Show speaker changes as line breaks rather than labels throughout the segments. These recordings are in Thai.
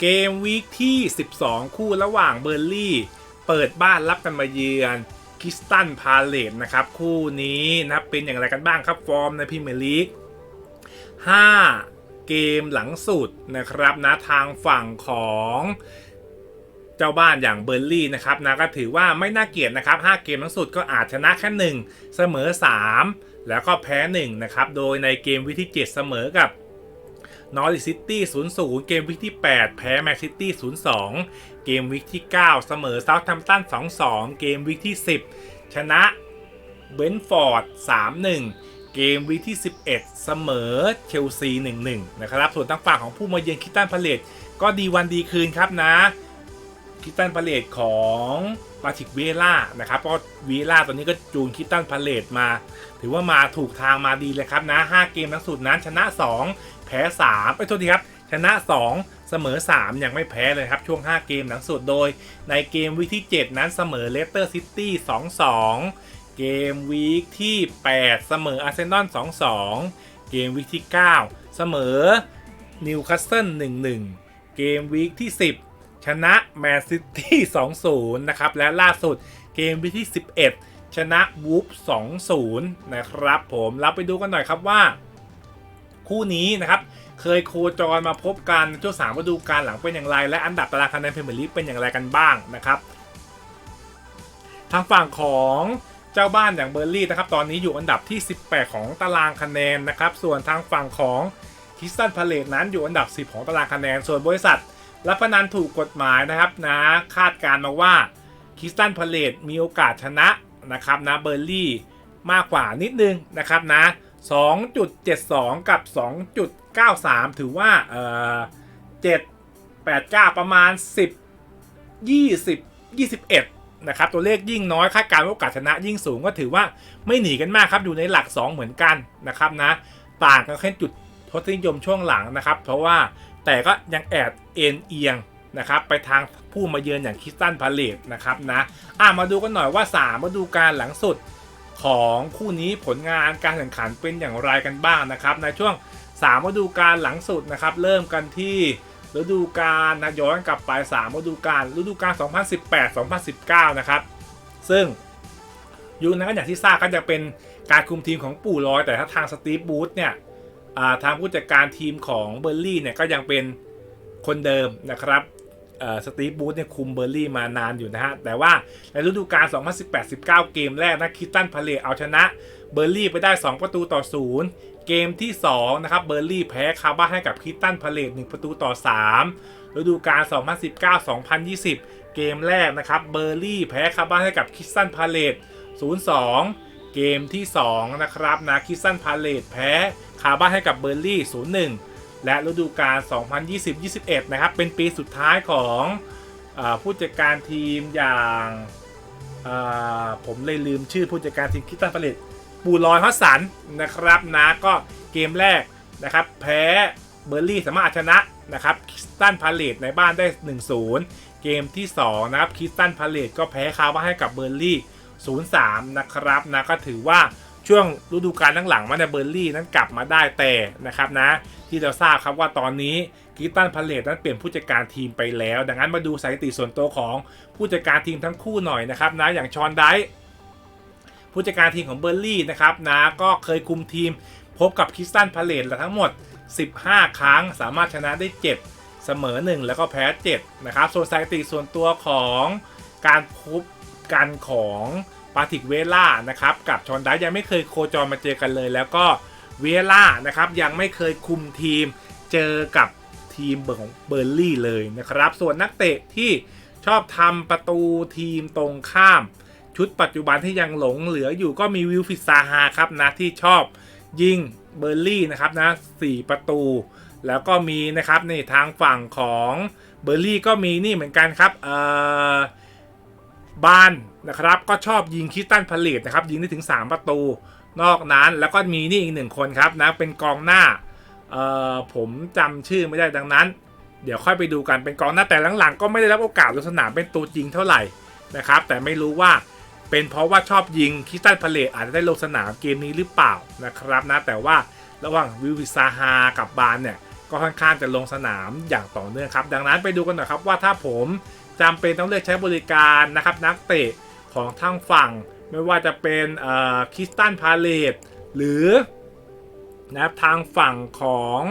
เกมวีคที่ 12 คู่ระหว่างเบอร์ลี่ เปิดบ้านรับกันมาเยือนคิสตันพาเลตนะครับ คู่นี้นะเป็นอย่างไรกันบ้างครับฟอร์มในพรีเมียร์ลีก5 เกมหลังสุดนะครับนะทางฝั่งของเจ้าบ้านอย่างเบอร์ลี่นะครับนะก็ถือว่าไม่น่าเกลียดนะครับ 5 เกมหลังสุดก็อาจชนะแค่ 1 เสมอ 3 แล้วก็แพ้ 1 นะครับ โดยในเกมวิกที่7เสมอกับ นอริซิตี้0-0 เกมวิกที่ 8 แพ้แมนซิตี้0-2 เกมวิกที่ 9 เสมอเซาท์แฮมป์ตัน2-2 เกมวิกที่ 10 ชนะเบนฟอร์ด3-1 เกมวิกที่ 11 เสมอเชลซี 1-1 นะครับ ส่วนทางฝั่งของผู้มาเยือนคิตตันพาเลตก็ดีวันดีคืนครับนะคิตตันพาเลตของปาติกเวล่านะครับเพราะเวล่าตอนนี้ก็จูนคิตตันพาเลตมา ถือว่ามาถูกทางมาดีเลยครับนะ 5 เกมทั้งสุดนั้นชนะ 2 แพ้3ไปโทษทีครับ ชนะ 2 เสมอ 3 ยังไม่แพ้เลยครับ ช่วง 5 เกมหลังสุดโดย ในเกมวีคที่ 7 นั้นเสมอเลสเตอร์ซิตี้2-2 เกมวีคที่ 8 เสมออาร์เซนอล2-2 เกมวีคที่ 9 เสมอนิวคาสเซิล1-1 เกมวีคที่ 10 ชนะแมนซิตี้2-0 นะครับ และล่าสุดเกมวีคที่ 11 ชนะวูฟ2-0 นะครับผมเราไปดูกันหน่อยครับว่า คู่นี้นะครับเคยโคจรมาพบกันช่วงสามฤดูกาลหลังเป็นอย่างไร และอันดับตารางคะแนนเพรเมียร์ลีกเป็นอย่างไรกันบ้างนะครับทางฝั่งของเจ้าบ้านอย่างเบอร์ลี่นะครับตอนนี้อยู่อันดับที่ 18 ของตารางคะแนนนะครับส่วนทางฝั่งของคิสตันพาเลตนั้นอยู่อันดับ 10 ของตารางคะแนน ส่วนบริษัทรับพนันถูกกฎหมายนะครับนะคาดการณ์มาว่าคิสตันพาเลตมีโอกาสชนะนะครับนะเบอร์ลี่มากกว่านิดนึงนะครับนะ 2.72 กับ 2.93 ถือว่าเอ่อ7 8 9 ประมาณ 10 20 21 นะครับ ตัวเลขยิ่งน้อยคาดการณ์โอกาสชนะยิ่งสูงก็ถือว่าไม่หนีกันมากครับ อยู่ในหลัก 2 เหมือนกันนะครับนะ ต่างกันแค่จุดทศนิยมช่วงหลังนะครับ เพราะว่าแต่ก็ยังแอบเอ็นเอียงนะครับไปทางผู้มาเยือนอย่างคิสตันพาเลตนะครับนะอะมาดูกันหน่อยว่า 3 มาดูการหลังสุด ของคู่นี้ผลงานการแข่งขันเป็นอย่างไรกันบ้างนะครับ ในช่วง3ฤดูกาลหลังสุดนะครับ เริ่มกันที่ฤดูกาลนะย้อนกลับไป3ฤดูกาลฤดูกาล 2018-2019 นะครับ ซึ่งยุคนั้นก็อย่างที่ทราบก็จะเป็นการคุมทีมของปู่ลอย แต่ถ้าทางสตีฟบูธเนี่ยทางผู้จัดการทีมของเบอร์ลี่เนี่ยก็ยังเป็นคนเดิมนะครับ สตีฟบูธเนี่ยคุมเบอร์ลี่มานานอยู่นะฮะ แต่ว่าในฤดูกาล 2018-19 เกมแรกนะคิตตันพาเลตเอาชนะเบอร์ลี่ไปได้ 2 ประตูต่อ 0 เกมที่ 2 นะครับ เบอร์ลี่แพ้คาบ้านให้กับคิตตันพาเลต1ประตูต่อ 3 ฤดูกาล 2019-2020 เกมแรกนะครับเบอร์ลี่แพ้คาบ้านให้กับคิตตันพาเลต0-2เกมที่ 2 นะครับนะคิตตันพาเลตแพ้ คาบ้านให้กับเบอร์ลี่ 0-1 และฤดูกาล 2020-21 นะครับ เป็นปีสุดท้ายของอผู้จัดการทีมอย่างาผมเลยลืมชื่อผู้จัดการทีมคิตตันพาเลตปูลอยฮัสสันนะครับนะก็เกมแรกนะครับ แพ้เบอร์ลี่สามารถอาชนะนะครับคิสตันพาเลตในบ้านได้ 1-0 เกมที่ 2 นะครับคิสตันพาเลตก็แพ้คาบ้าให้กับเบอร์ลี่ 0-3 นะครับนะก็ถือว่า ช่วงฤดูกาลหลังๆมาเนี่ยเบอร์ลี่นั้นกลับมาได้แต่นะครับนะ ที่เราทราบครับว่าตอนนี้กิตตันพาเลตนั้นเปลี่ยนผู้จัดการทีมไปแล้ว ดังนั้นมาดูสถิติส่วนตัวของผู้จัดการทีมทั้งคู่หน่อยนะครับนะอย่างชอนไดผู้จัดการทีมของเบอร์ลี่นะครับนะก็เคยคุมทีมพบกับคิสตันพาเลตทั้งหมด 15 ครั้งสามารถชนะได้ 7 เสมอ 1 แล้วก็แพ้ 7 นะครับส่วนสถิติส่วนตัวของการพบกันของ ปาติกเวล่านะครับกับชอนไดยังไม่เคยโคจรมาเจอกันเลย แล้วก็เวล่านะครับยังไม่เคยคุมทีมเจอกับทีมเบอร์ของเบอร์ลี่เลยนะครับ ส่วนนักเตะที่ชอบทำประตูทีมตรงข้าม ชุดปัจจุบันที่ยังหลงเหลืออยู่ก็มีวิลฟิดซาฮาครับนะที่ชอบยิงเบอร์ลี่นะครับนะ4ประตู แล้วก็มีนะครับในทางฝั่งของเบอร์ลี่ก็มีนี่เหมือนกันครับเอ่อ บานนะครับก็ชอบยิงคิสตันพาเลตนะครับยิงได้ถึง 3 ประตู นอกนั้นแล้วก็มีนี่อีกหนึ่งคนครับนะเป็นกองหน้าเอ่อผมจำชื่อไม่ได้ดังนั้น เดี๋ยวค่อยไปดูกันเป็นกองหน้าแต่หลังๆ ก็ไม่ได้รับโอกาสลงสนามเป็นตัวจริงเท่าไหร่นะครับแต่ไม่รู้ว่าเป็นเพราะว่าชอบยิงคิสตันพาเลตอาจจะได้ลงสนามเกมนี้หรือเปล่านะครับนะแต่ว่าระหว่างวิวิซาฮากับบานเนี่ยก็ค่อนข้างจะลงสนามอย่างต่อเนื่องครับ ดังนั้นไปดูกันหน่อยครับว่าถ้าผม จำเป็นต้องเลือกใช้บริการนะครับนักเตะของทางฝั่ง ไม่ว่าจะเป็นคริสตันพาเลตหรือนะครับทางฝั่งของ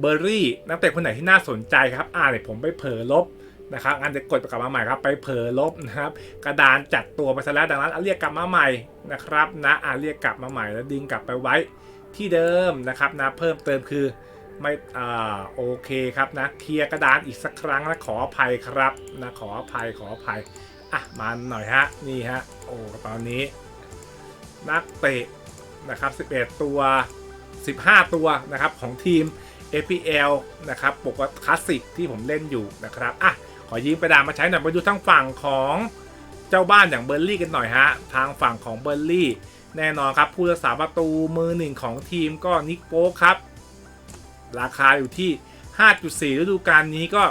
เบอร์รี่นักเตะคนไหนที่น่าสนใจครับ อ่าเนี่ยผมไปเผลอลบนะครับงั้นจะกดกลับมาใหม่ครับ ไปเผลอลบนะครับ กระดานจัดตัวไปซะแล้วดังนั้นเอาเรียกกลับมาใหม่นะครับนะอ่าเรียกกลับมาใหม่แล้วดึงกลับไปไว้ที่เดิมนะครับนะเพิ่มเติมคือ ไม่อ่าโอเคครับนะเคลียร์กระดานอีกสักครั้งนะขออภัยครับนะขออภัยขออภัยอะมาหน่อยฮะนี่ฮะโอ้ตอนนี้ นักเตะนะครับ 11 ตัว 15 ตัวนะครับของทีม APL นะครับปกติคลาสสิกที่ผมเล่นอยู่นะครับอะขอยืมประดานมาใช้หน่อยมาดูทางฝั่งของเจ้าบ้านอย่างเบอร์ลี่กันหน่อยฮะทางฝั่งของเบอร์ลี่แน่นอนครับผู้รักษาประตูมือหนึ่งของทีมก็นิกโป๊ครับ ราคาอยู่ที่ 5.4 ฤดูกาลนี้ก็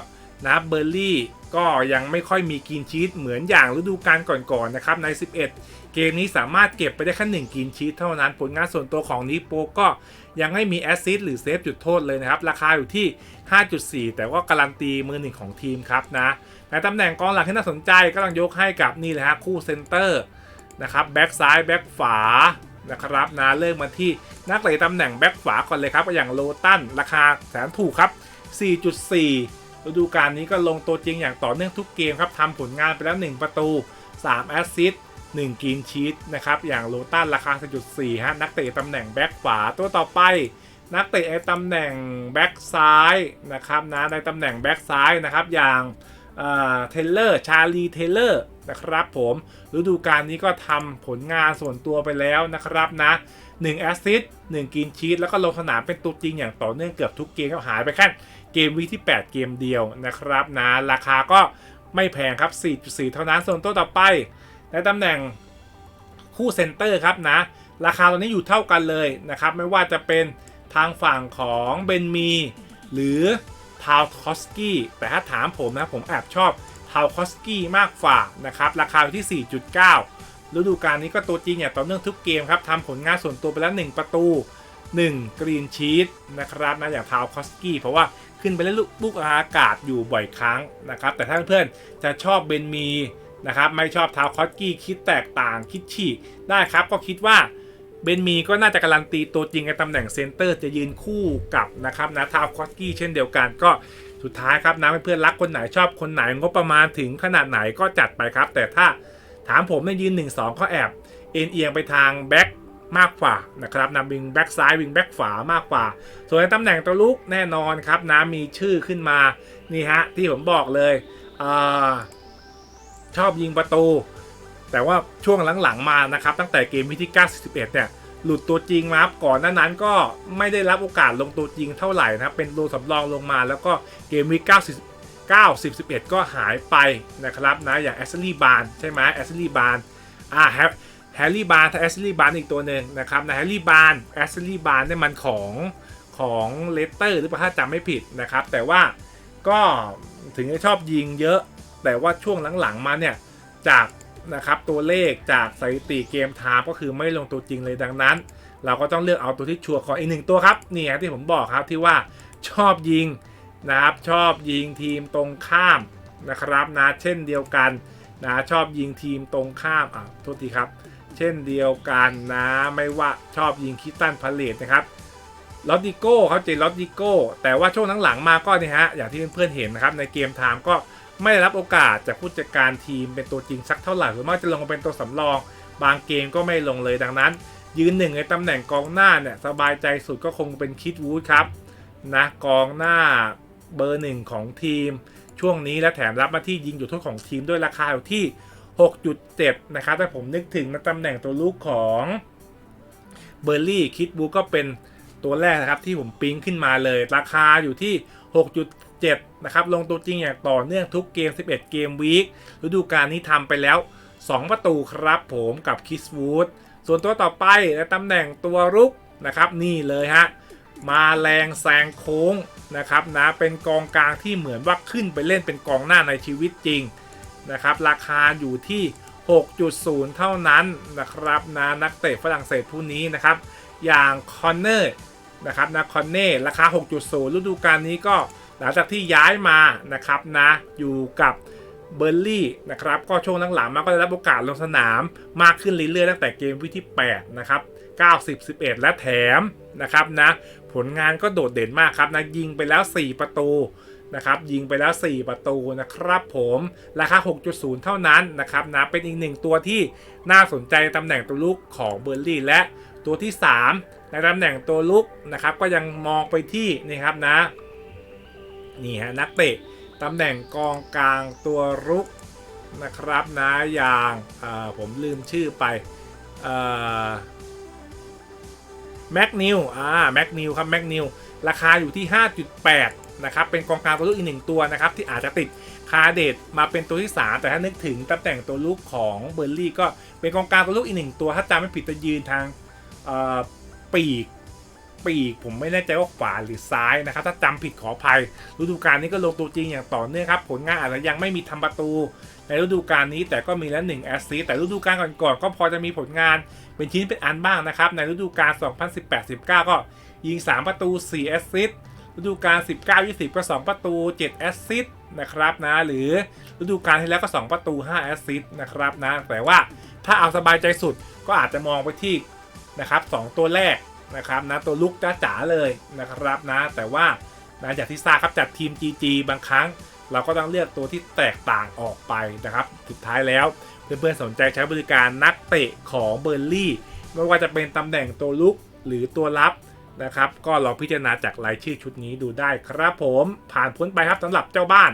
นะเบอร์ลี่ก็ยังไม่ค่อยมีกินชีตเหมือนอย่างฤดูกาลก่อนๆนะครับใน 11 เกมนี้สามารถเก็บไปได้แค่หนึ่งกินชีตเท่านั้นผลงานส่วนตัวของนิโปก็ยังไม่มีแอสซิสต์หรือเซฟจุดโทษเลยนะครับ ราคาอยู่ที่ 5.4 แต่ว่าการันตีมือหนึ่งของทีมครับนะในตำแหน่งกองหลังที่น่าสนใจก็ต้องยกให้กับนี่เลยฮะคู่เซนเตอร์นะครับแบ็กซ้ายแบ็กฝา นะครับนะเริ่มมาที่นักเตะตำแหน่งแบ็กขวาก่อนเลยครับอย่างโลตันราคาแสนถูกครับ 4.4 ฤดูกาลนี้ก็ลงตัวจริงอย่างต่อเนื่องทุกเกมครับทำผลงานไปแล้ว 1 ประตู 3 แอสซิสต์1กินชีตนะครับอย่างโลตันราคา 4.4 ฮะนักเตะตำแหน่งแบ็กขวาตัวต่อไปนักเตะในตำแหน่งแบ็กซ้ายนะครับนะในตำแหน่งแบ็กซ้ายนะครับอย่าง เทเลอร์ชาลีเทเลอร์นะครับผมฤดูกาลนี้ก็ทำผลงานส่วนตัวไปแล้วนะครับนะ1แอสซิสต์1กินชีตแล้วก็ลงสนามเป็นตัวจริงอย่างต่อเนื่องเกือบทุกเกมก็หายไปแค่เกมวีที่ 8 เกมเดียวนะครับนะราคาก็ไม่แพงครับ 4.4 เท่านั้นส่วนตัวต่อไป ในตำแหน่งคู่เซนเตอร์ครับนะ ราคาตอนนี้อยู่เท่ากันเลยนะครับ ไม่ว่าจะเป็นทางฝั่งของเบนมี หรือ ทาวคอสกี้แต่ถ้าถามผมนะผมแอบชอบทาวคอสกี้มากฝ่านะครับ ราคาอยู่ที่ 4.9 ฤดูกาลนี้ก็ตัวจริงอย่างต่อเนื่องทุกเกมครับทำผลงานส่วนตัวไปแล้ว 1 ประตู 1 กรีนชีตนะครับนะอย่างทาวคอสกี้เพราะว่าขึ้นไปเล่นลูกอากาศอยู่บ่อยครั้งนะครับ แต่ถ้าเพื่อนๆจะชอบเบนมีนะครับไม่ชอบทาวคอสกี้คิดแตกต่างคิดฉีกได้ครับก็คิดว่า เบนมีก็น่าจะการันตีตัวจริงในตำแหน่งเซนเตอร์จะยืนคู่กับนะครับนะทาวคอสกี้เช่นเดียวกันก็สุดท้ายครับนะเพื่อนรักคนไหนชอบคนไหนงบประมาณถึงขนาดไหนก็จัดไปครับ แต่ถ้าถามผมในยืน 1-2 ก็แอบเอ็นเอียงไปทางแบ็กมากกว่านะครับนำวิงแบ็กซ้ายวิงแบ็กฝามากกว่า ส่วนในตำแหน่งตัวลุกแน่นอนครับนะมีชื่อขึ้นมานี่ฮะที่ผมบอกเลยอ่าชอบยิงประตู แต่ว่าช่วงหลังๆมานะครับตั้งแต่เกมวิธี91เนี่ยหลุดตัวจริงมาครับก่อนหน้านั้นก็ไม่ได้รับโอกาสลงตัวจริงเท่าไหร่นะครับเป็นตัวสำรองลงมาแล้วก็เกมวิ90 9 10 11 ก็หายไปนะครับนะอย่างแอสลีบานใช่ไหมแอสลีบานอ่าแฮปแฮร์รี่บานถ้าแอสลีบานอีกตัวหนึ่งนะครับนะแฮร์รี่บานแอสลีบานเนี่ยมันของของเลสเตอร์หรือเปล่าถ้าจำไม่ผิดนะครับ แต่ว่าก็ถึงจะชอบยิงเยอะ แต่ว่าช่วงหลังๆมาเนี่ย จาก นะครับตัวเลขจากสถิติเกมไทม์ก็คือไม่ลงตัวจริงเลยดังนั้น เราก็ต้องเลือกเอาตัวที่ชัวร์ขออีกหนึ่งตัวครับนี่ฮะที่ผมบอกครับที่ว่าชอบยิงนะครับชอบยิงทีมตรงข้ามนะครับนะเช่นเดียวกันนะชอบยิงทีมตรงข้ามอะโทษทีครับ เช่นเดียวกันนะไม่ว่าชอบยิงคิตันพาเลตนะครับลอตดิโก้เขาเจลอตดิโก้แต่ว่าช่วงหลังๆมาก็นี่ฮะอย่างที่เพื่อนๆเห็นนะครับในเกมไทม์ก็ ไม่ได้รับโอกาสจากผู้จัดการทีมเป็นตัวจริงสักเท่าไหร่หรือมากจะลงมาเป็นตัวสำรอง บางเกมก็ไม่ลงเลยดังนั้น ยืนหนึ่งในตำแหน่งกองหน้าเนี่ยสบายใจสุดก็คงเป็นคิดวูดครับนะกองหน้าเบอร์หนึ่งของทีม ช่วงนี้และแถมรับมาที่ยิงจุดโทษของทีมด้วยราคาอยู่ที่ 6.7 นะครับถ้าผมนึกถึงในตำแหน่งตัวลูกของเบอร์ลี่คิดบูก็เป็นตัวแรกนะครับที่ผมปิ๊งขึ้นมาเลย ราคาอยู่ที่ 7 นะครับ ลงตัวจริงอย่างต่อเนื่องทุกเกม 11 เกมวีคฤดูกาลนี้ทำไปแล้ว 2 ประตูครับผมกับคิสวูดส่วนตัวต่อไปในตำแหน่งตัวรุกนะครับ นี่เลยฮะ มาแรงแซงโค้งนะครับนะเป็นกองกลางที่เหมือนว่าขึ้นไปเล่นเป็นกองหน้าในชีวิตจริงนะครับ ราคาอยู่ที่ 6.0 เท่านั้นนะครับนะนักเตะฝรั่งเศสผู้นี้นะครับ อย่างคอนเนอร์นะครับนะคอนเน่ราคา 6.0 ฤดูกาลนี้ก็ หลังจากที่ย้ายมานะครับนะอยู่กับเบอร์ลี่นะครับก็ช่วงหลังๆมาก็ได้รับโอกาสลงสนามมากขึ้นเรื่อยๆตั้งแต่เกมวิที่8นะครับ90 11 และแถมนะครับนะผลงานก็โดดเด่นมากครับนะยิงไปแล้ว 4 ประตูนะครับยิงไปแล้ว 4 ประตูนะครับผมราคา 6.0 เท่านั้นนะครับนะเป็นอีกหนึ่งตัวที่น่าสนใจตำแหน่งตัวลุกของเบอร์ลี่และตัวที่ 3 ในตำแหน่งตัวลุกนะครับก็ยังมองไปที่นี่ครับนะ นี่ฮะนักเตะตำแหน่งกองกลางตัวรุกนะครับนะอย่างผมลืมชื่อไปแม็กนิวอ่าแม็กนิวครับแม็กนิวราคาอยู่ที่ 5.8 นะครับ เป็นกองกลางตัวลูกอีกหนึ่งตัวนะครับ ที่อาจจะติดคาเดตมาเป็นตัวที่ 3 แต่ถ้านึกถึงตำแหน่งตัวลูกของเบอร์ลี่ก็เป็นกองกลางตัวลูกอีกหนึ่งตัว ถ้าจำไม่ผิดจะยืนทางปีก ปีก ผมไม่แน่ใจว่าขวาหรือซ้ายนะครับ ถ้าจำผิดขออภัย ฤดูกาลนี้ก็ลงตัวจริงอย่างต่อเนื่องครับ ผลงานอาจจะยังไม่มีทำประตู ในฤดูกาลนี้แต่ก็มีแล้ว1แอสซิตแต่ฤดูกาลก่อนๆก็พอจะมีผลงานเป็นชิ้นเป็นอันบ้างนะครับ ในฤดูกาล 2018-19 ก็ยิง 3 ประตู 4 แอสซิสต์ฤดูกาล 19-20 ก็ 2 ประตู 7 แอสซิสต์นะครับนะ หรือฤดูกาลที่แล้วก็ 2 ประตู 5 แอสซิสต์นะครับนะ แต่ว่าถ้าเอาสบายใจสุดก็อาจจะมองไปที่นะครับสองตัวแรก นะครับนะตัวลุกจ้าจ๋าเลยนะครับนะแต่ว่านะอย่างที่ทราบครับจัดทีม GG บางครั้ง เราก็ต้องเลือกตัวที่แตกต่างออกไปนะครับสุดท้ายแล้วเพื่อนๆสนใจใช้บริการนักเตะของเบอร์ลี่ไม่ว่าจะเป็นตำแหน่งตัวลุกหรือตัวรับนะครับ ก็ลองพิจารณาจากรายชื่อชุดนี้ดูได้ครับผมผ่านพ้นไปครับสำหรับเจ้าบ้าน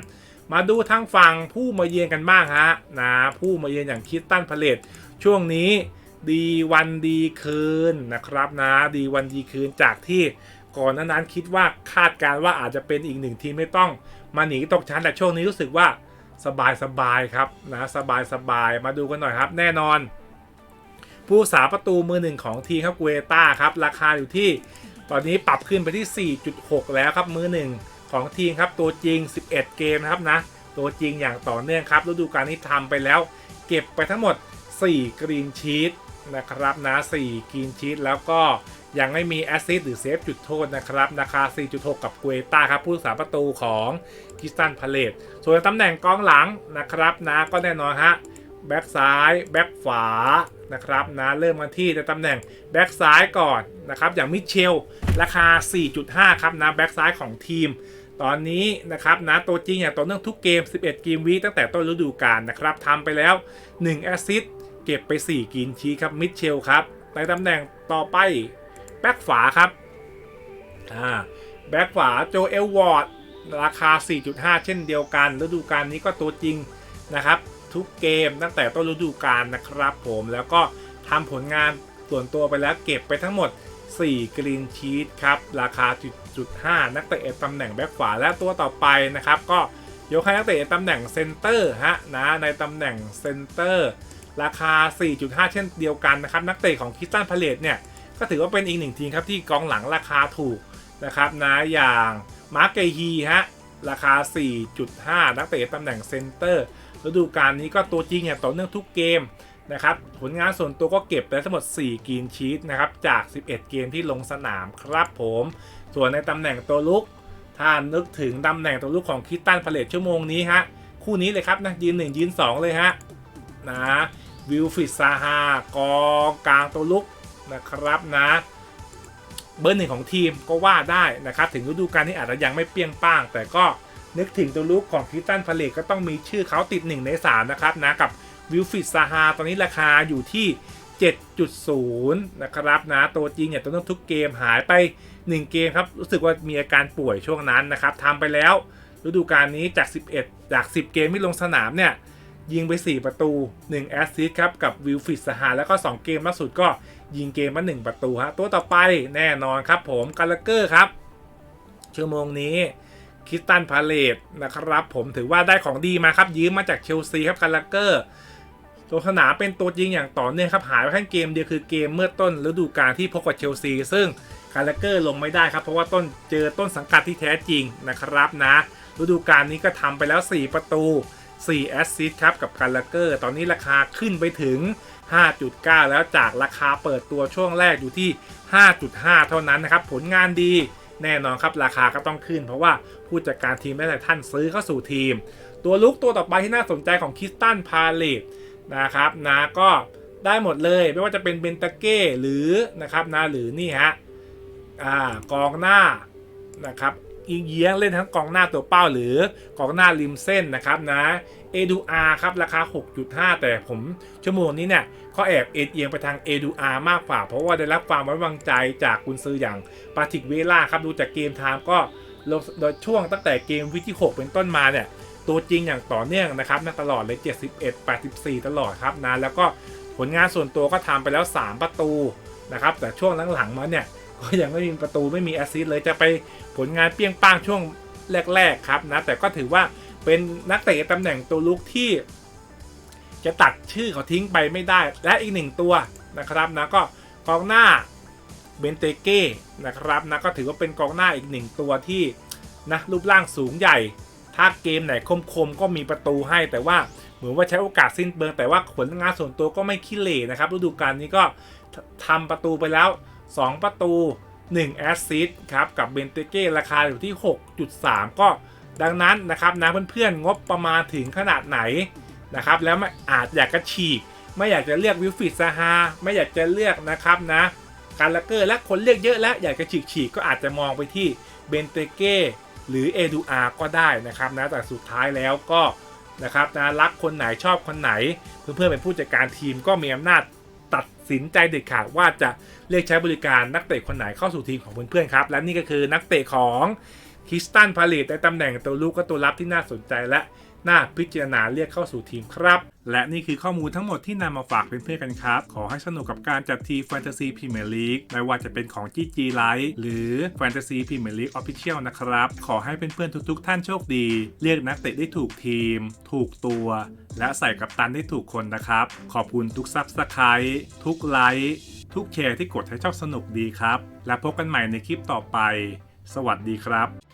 มาดูทางฝั่งผู้มาเยือนกันบ้างฮะนะผู้มาเยือนอย่างคิดตันพาเลตช่วงนี้ ดีวันดีคืนนะครับนะดีวันดีคืนจากที่ก่อนนั้นคิดว่าคาดการณ์ว่าอาจจะเป็นอีกหนึ่งทีมไม่ต้องมาหนีตกชั้นแต่ช่วงนี้รู้สึกว่าสบายสบายครับนะสบายสบายมาดูกันหน่อยครับ แน่นอน ผู้สาประตูมือหนึ่งของทีมครับเอต้าครับราคาอยู่ที่ ตอนนี้ปรับขึ้นไปที่ 4.6 แล้วครับมือหนึ่งของทีมครับตัวจริง 11 เกมนะครับนะตัวจริงอย่างต่อเนื่องครับฤดูกาลนี้ทำไปแล้ว เก็บไปทั้งหมด 4 กรีนชีต นะครับนะ4กรีนชีตแล้วก็ยังไม่มีแอสซิสต์หรือเซฟจุดโทษนะครับราคา 4.6 กับกูเอต้าครับผู้สาประตูของคิสตันพาเลตส่วนตำแหน่งกองหลังนะครับนะก็แน่นอนฮะแบ็กซ้ายแบ็กขวานะครับนะเริ่มกันที่ในตำแหน่งแบ็กซ้ายก่อนนะครับอย่างมิเชลราคา 4.5 ครับนะแบ็กซ้ายของทีม ตอนนี้นะครับนะตัวจริงอย่างต่อเนื่องทุกเกม 11 เกมวีตั้งแต่ต้นฤดูกาลนะครับทำไปแล้ว 1 แอสซิสต์ เก็บไป 4กินชีครับมิเชลครับในตำแหน่งต่อไปแบ็กขวาครับอ่าแบ็กขวาโจเอลวอร์ดราคา 4.5 เช่นเดียวกันฤดูกาลนี้ก็ตัวจริงนะครับ ทุกเกมตั้งแต่ต้นฤดูกาลนะครับผมแล้วก็ทำผลงานส่วนตัวไปแล้วเก็บไปทั้งหมด 4 กรีนชีตครับ ราคาจุด5นักเตะตำแหน่งแบ็กขวาและตัวต่อไปนะครับ ก็ยกให้นักเตะตำแหน่งเซนเตอร์ฮะนะในตำแหน่งเซนเตอร์ ราคา 4.5 เช่นเดียวกันนะครับนักเตะของคิสตันพาเลตเนี่ยก็ถือว่าเป็นอีกหนึ่งทีมครับที่กองหลังราคาถูกนะครับนะอย่างมาร์กเกฮีฮะราคา 4.5 นักเตะตำแหน่งเซนเตอร์ฤดูกาลนี้ก็ตัวจริงอย่างต่อเนื่องทุกเกมนะครับผลงานส่วนตัวก็เก็บไปทั้งหมด 4กีนชีตนะครับจาก 11 เกมที่ลงสนามครับผม ส่วนในตำแหน่งตัวลุกถ้านึกถึงตำแหน่งตัวลุกของคิตตันพาเลตชั่วโมงนี้ฮะคู่นี้เลยครับนะยืน 1 ยืน 2 เลยฮะ นะวิลฟิดซาฮากองกลางตัวลุกนะครับนะเบอร์หนึ่งของทีมก็ว่าได้นะครับ ถึงฤดูกาลที่อาจจะยังไม่เปี้ยงป้าง แต่ก็นึกถึงตัวลุกของคิตตันพาเลตก็ต้องมีชื่อเขาติด 1 ใน 3 นะครับนะกับวิลฟิดซาฮาตอนนี้ราคาอยู่ที่ 7.0 นะครับนะตัวจริงเนี่ยตัวต้องทุกเกมหายไป 1 เกมครับ รู้สึกว่ามีอาการป่วยช่วงนั้นนะครับทำไปแล้วฤดูกาลนี้จาก 11 จาก 10 เกมที่ลงสนามเนี่ย ยิงไป 4 ประตู 1 แอสซิสต์ครับกับวิลฟิดสหาแล้วก็ 2 เกมล่าสุดก็ยิงเกมมา1ประตูฮะตัวต่อไปแน่นอนครับผมกาลเกอร์ครับ ชั่วโมงนี้คิสตันพาเลตนะครับผมถือว่าได้ของดีมาครับยืมมาจากเชลซีครับกาลเกอร์ตัวสนามเป็นตัวจริงอย่างต่อเนื่องครับหายไปแค่เกมเดียวคือเกมเมื่อต้นฤดูกาลที่พบกับเชลซีซึ่งกาลเกอร์ลงไม่ได้ครับเพราะว่าต้นเจอต้นสังกัดที่แท้จริงนะครับนะฤดูกาลนี้ก็ทำไปแล้ว 4 ประตู 4 แอสซิสครับกับการลเกอร์ตอนนี้ราคาขึ้นไปถึง 5.9 แล้วจากราคาเปิดตัวช่วงแรกอยู่ที่ 5.5 เท่านั้นนะครับ ผลงานดีแน่นอนครับราคาก็ต้องขึ้น เพราะว่าผู้จัดการทีมได้แต่ท่านซื้อเข้าสู่ทีม ตัวลุกตัวต่อไปที่น่าสนใจของคิสตันพาเลตนะครับนะก็ได้หมดเลยไม่ว่าจะเป็นเบนตาเก้หรือนะครับนะหรือนี่ฮะอ่ากองหน้านะครับ อีเยียงเล่นทั้งกองหน้าตัวเป้าหรือกองหน้าริมเส้นนะครับนะเอดูอาครับราคา 6.5 แต่ผมชั่วโมงนี้เนี่ยเขาแอบเอ็นเอียงไปทางเอดูอามากกว่า เพราะว่าได้รับความไว้วางใจจากกุนซืออย่างปาติกเวล่าครับดูจากเกมไทม์ก็โดยช่วงตั้งแต่เกมวิที่ 6 เป็นต้นมาเนี่ยตัวจริงอย่างต่อเนื่องนะครับตลอดเลย 71 84 ตลอดครับนะแล้วก็ผลงานส่วนตัวก็ทำไปแล้ว 3 ประตูนะครับแต่ช่วงหลังๆมาเนี่ย ยังไม่มีประตูไม่มีแอสซิสเลยจะไปผลงานเปี้ยงป้างช่วงแรก ๆ ครับนะ แต่ก็ถือว่าเป็นนักเตะตำแหน่งตัวลุกที่ จะตัดชื่อเขาทิ้งไปไม่ได้ และอีกหนึ่งตัวนะครับนะก็กองหน้าเบนเตเก้นะครับนะก็ถือว่าเป็นกองหน้าอีกหนึ่งตัวที่นะรูปร่างสูงใหญ่ ถ้าเกมไหนคมๆก็มีประตูให้แต่ว่าเหมือนว่าใช้โอกาสสิ้นเปลืองแต่ว่าผลงานส่วนตัวก็ไม่ขี้เหร่นะครับฤดูกาลนี้ก็ทำประตูไปแล้ว 2 ประตู 1 แอสซิสต์ครับ กับเบนเตเก้ราคาอยู่ที่ 6.3 ก็ดังนั้นนะครับนะเพื่อนๆ งบประมาณถึงขนาดไหนนะครับ แล้วไม่อาจอยากจะฉีก ไม่อยากจะเลือกวิลฟิดซาฮาไม่อยากจะเลือกนะครับนะการลเกอร์และคนเลือกเยอะแล้วอยากจะฉีกฉีกก็อาจจะมองไปที่เบนเตเก้หรือเอดูอาก็ได้นะครับนะแต่สุดท้ายแล้วก็นะครับนะรักคนไหนชอบคนไหน เพื่อนๆเป็นผู้จัดการทีมก็มีอำนาจ ตัดสินใจเด็ดขาดว่าจะเรียกใช้บริการนักเตะคนไหนเข้าสู่ทีมของเพื่อนๆครับ และนี่ก็คือนักเตะของคิสตันพาเลตในตำแหน่งตัวลูกก็ตัวรับที่น่าสนใจและ น่าพิจารณาเรียกเข้าสู่ทีมครับ และนี่คือข้อมูลทั้งหมดที่นำมาฝากเพื่อนๆกันครับ ขอให้สนุกกับการจัดทีแฟนตาซีพรีเมียร์ลีกไม่ว่าจะเป็นของ GG Live หรือแฟนตาซีพรีเมียร์ลีกออฟฟิเชียลนะครับ ขอให้เพื่อนๆทุกๆ ท่านโชคดี เรียกนักเตะได้ถูกทีม ถูกตัว และใส่กับตันได้ถูกคนนะครับ ขอบคุณทุกซับสไครต์ทุกไลค์ทุกแชร์ที่กดให้ชอบสนุกดีครับ และพบกันใหม่ในคลิปต่อไป สวัสดีครับ